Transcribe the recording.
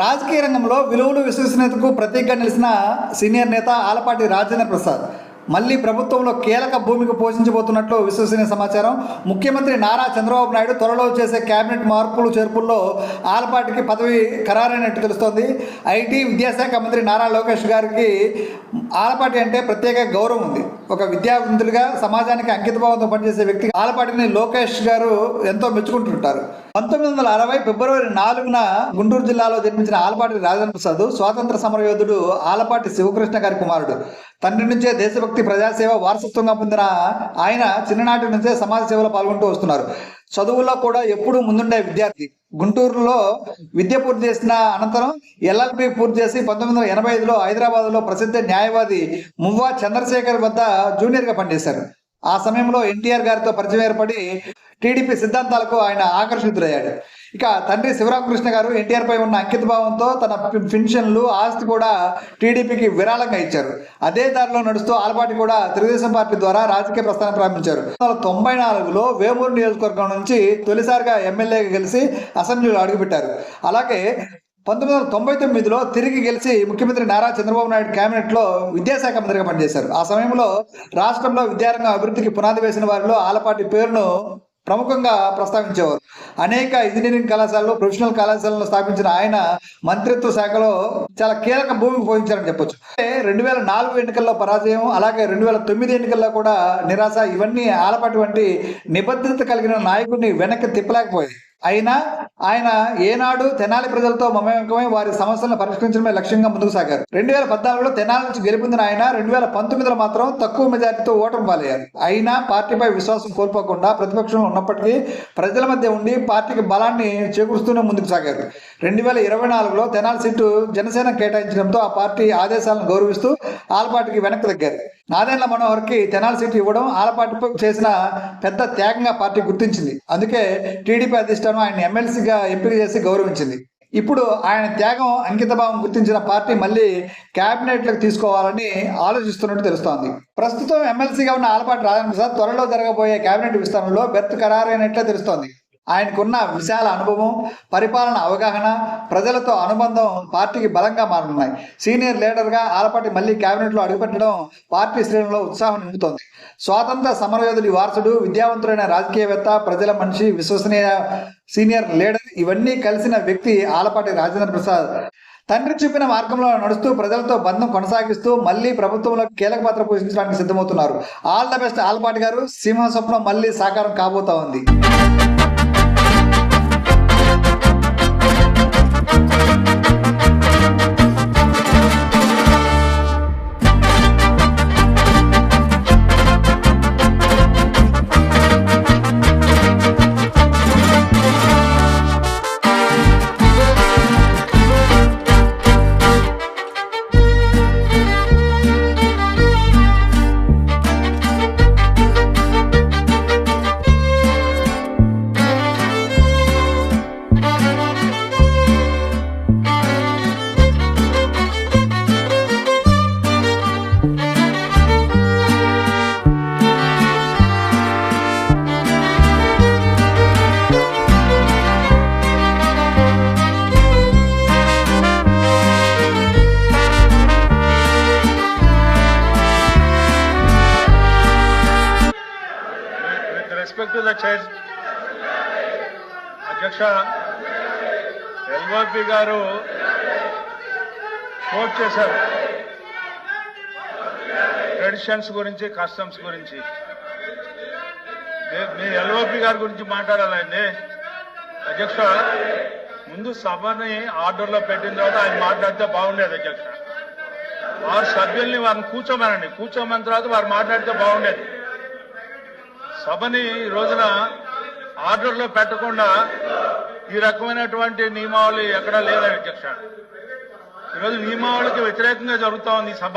రాజకీయ రంగంలో విలువలు విశ్వసనీయతకు ప్రతీకగా నిలిచిన సీనియర్ నేత ఆలపాటి రాజేంద్ర ప్రసాద్. మళ్ళీ ప్రభుత్వంలో కీలక భూమికి పోషించబోతున్నట్లు విశ్వసనీయ సమాచారం. ముఖ్యమంత్రి నారా చంద్రబాబు నాయుడు త్వరలో చేసే కేబినెట్ మార్పులు చేర్పుల్లో ఆలపాటికి పదవి ఖరారైనట్టు తెలుస్తోంది. ఐటీ విద్యాశాఖ మంత్రి నారా లోకేష్ గారికి ఆలపాటి అంటే ప్రత్యేక గౌరవం ఉంది. ఒక విద్యావంతులుగా సమాజానికి అంకితభావంతో పనిచేసే వ్యక్తి ఆలపాటిని లోకేష్ గారు ఎంతో మెచ్చుకుంటుంటారు. పంతొమ్మిది వందల అరవై ఫిబ్రవరి నాలుగున గుంటూరు జిల్లాలో జన్మించిన ఆలపాటి రాజేంద్ర ప్రసాద్ స్వాతంత్ర సమరయోధుడు ఆలపాటి శివకృష్ణ గారి కుమారుడు. తండ్రి నుంచే దేశభక్తి ప్రజాసేవ వారసత్వంగా పొందిన ఆయన చిన్ననాటి నుంచే సమాజ సేవలో పాల్గొంటూ వస్తున్నారు. చదువుల్లో కూడా ఎప్పుడూ ముందుండే విద్యార్థి. గుంటూరులో విద్య పూర్తి చేసిన అనంతరం ఎల్ఎల్బి పూర్తి చేసి పంతొమ్మిది వందల ఎనభై ఐదులో హైదరాబాద్లో ప్రసిద్ధ న్యాయవాది మువ్వా చంద్రశేఖర్ వద్ద జూనియర్గా పనిచేశారు. ఆ సమయంలో ఎన్టీఆర్ గారితో పరిచయం ఏర్పడి టీడీపీ సిద్ధాంతాలకు ఆయన ఆకర్షితులయ్యాడు. ఇక తండ్రి శివరామకృష్ణ గారు ఎన్టీఆర్ పై ఉన్న అంకితభావంతో తన పెన్షన్లు ఆస్తి కూడా టీడీపీకి విరాళంగా ఇచ్చారు. అదే దారిలో నడుస్తూ ఆలపాటి కూడా తెలుగుదేశం పార్టీ ద్వారా రాజకీయ ప్రస్థానం ప్రారంభించారు. తొంభై నాలుగులో వేమూరు నియోజకవర్గం నుంచి తొలిసారిగా ఎమ్మెల్యేగా గెలిచి అసెంబ్లీలో అడుగుపెట్టారు. అలాగే పంతొమ్మిది వందల తొంభై తొమ్మిదిలో తిరిగి గెలిచి ముఖ్యమంత్రి నారా చంద్రబాబు నాయుడు కేబినెట్లో విద్యాశాఖ మంత్రిగా పనిచేశారు. ఆ సమయంలో రాష్ట్రంలో విద్యారంగం అభివృద్ధికి పునాది వేసిన వారిలో ఆలపాటి పేరును ప్రముఖంగా ప్రస్తావించేవారు. అనేక ఇంజనీరింగ్ కళాశాలలో ప్రొఫెషనల్ కళాశాలను స్థాపించిన ఆయన మంత్రిత్వ శాఖలో చాలా కీలక భూమికి పోషించారని చెప్పొచ్చు. రెండు వేల నాలుగు ఎన్నికల్లో పరాజయం అలాగే రెండు వేల తొమ్మిది ఎన్నికల్లో కూడా నిరాశ ఇవన్నీ ఆలపాటి వంటి నిబద్ధత కలిగిన నాయకుడిని వెనక్కి తిప్పలేకపోయాయి. అయినా ఆయన ఏనాడు తెనాలి ప్రజలతో మమేకమై వారి సమస్యలను పరిష్కరించడమే లక్ష్యంగా ముందుకు సాగారు. రెండు వేల పద్నాలుగులో తెనాలి నుంచి గెలుపొందిన ఆయన రెండు వేల పంతొమ్మిదిలో మాత్రం తక్కువ మెజార్టీతో ఓటమి పాలయ్యారు. అయినా పార్టీపై విశ్వాసం కోల్పోకుండా ప్రతిపక్షంలో ఉన్నప్పటికీ ప్రజల మధ్య ఉండి పార్టీకి బలాన్ని చేకూరుస్తూనే ముందుకు సాగారు. రెండు వేల ఇరవై నాలుగులో తెనాలి సీటు జనసేన కేటాయించడంతో ఆ పార్టీ ఆదేశాలను గౌరవిస్తూ ఆలపాటికి వెనక్కి తగ్గారు. నాదెండ్ల మనోహర్కి తెనాలి సీటు ఇవ్వడం ఆలపాటిపై చేసిన పెద్ద త్యాగంగా పార్టీ గుర్తించింది. అందుకే టీడీపీ అధిష్టానం ఆయన ఎమ్మెల్సీగా ఎంపిక చేసి గౌరవించింది. ఇప్పుడు ఆయన త్యాగం అంకితభావం గుర్తించిన పార్టీ మళ్ళీ క్యాబినెట్లకు తీసుకోవాలని ఆలోచిస్తున్నట్టు తెలుస్తోంది. ప్రస్తుతం ఎమ్మెల్సీగా ఉన్న ఆలపాటి రాజేంద్ర త్వరలో జరగబోయే క్యాబినెట్ విస్తరణలో బెర్త్ ఖరారైనట్లే తెలుస్తోంది. ఆయనకున్న విశాల అనుభవం పరిపాలన అవగాహన ప్రజలతో అనుబంధం పార్టీకి బలంగా మారనున్నాయి సీనియర్ లీడర్గా ఆలపాటి మళ్ళీ కేబినెట్లో అడుగుపెట్టడం పార్టీ శ్రేణుల్లో ఉత్సాహం నింపుతోంది. స్వాతంత్ర సమరయోధుడి వారసుడు విద్యావంతుడైన రాజకీయవేత్త ప్రజల మనిషి విశ్వసనీయ సీనియర్ లీడర్ ఇవన్నీ కలిసిన వ్యక్తి ఆలపాటి రాజేంద్ర ప్రసాద్. తండ్రి చూపిన మార్గంలో నడుస్తూ ప్రజలతో బంధం కొనసాగిస్తూ మళ్ళీ ప్రభుత్వంలో కీలక పాత్ర పోషించడానికి సిద్ధమవుతున్నారు. ఆల్ ద బెస్ట్ ఆల్పాటి గారు. సింహ స్వప్నం మళ్ళీ సాకారం కాబోతా ఉంది. రెస్పెక్ట్ టు ద the అధ్యక్ష ఎల్ఓపి గారు కోట్ చేశారు ట్రెడిషన్స్ గురించి కస్టమ్స్ గురించి మీ ఎల్ఓపి గారి గురించి మాట్లాడాలండి. అధ్యక్ష ముందు సభని ఆర్డర్లో పెట్టిన తర్వాత ఆయన మాట్లాడితే బాగుండేది అధ్యక్ష. వారు సభ్యుల్ని వారిని కూర్చోమనండి. కూర్చోమని తర్వాత వారు మాట్లాడితే బాగుండేది. సభని ఈ రోజున ఆర్డర్లో పెట్టకుండా ఈ రకమైనటువంటి నియమావళి ఎక్కడా లేదా అధ్యక్ష ఈరోజు నియమావళికి వ్యతిరేకంగా జరుగుతూ ఉంది ఈ సభ.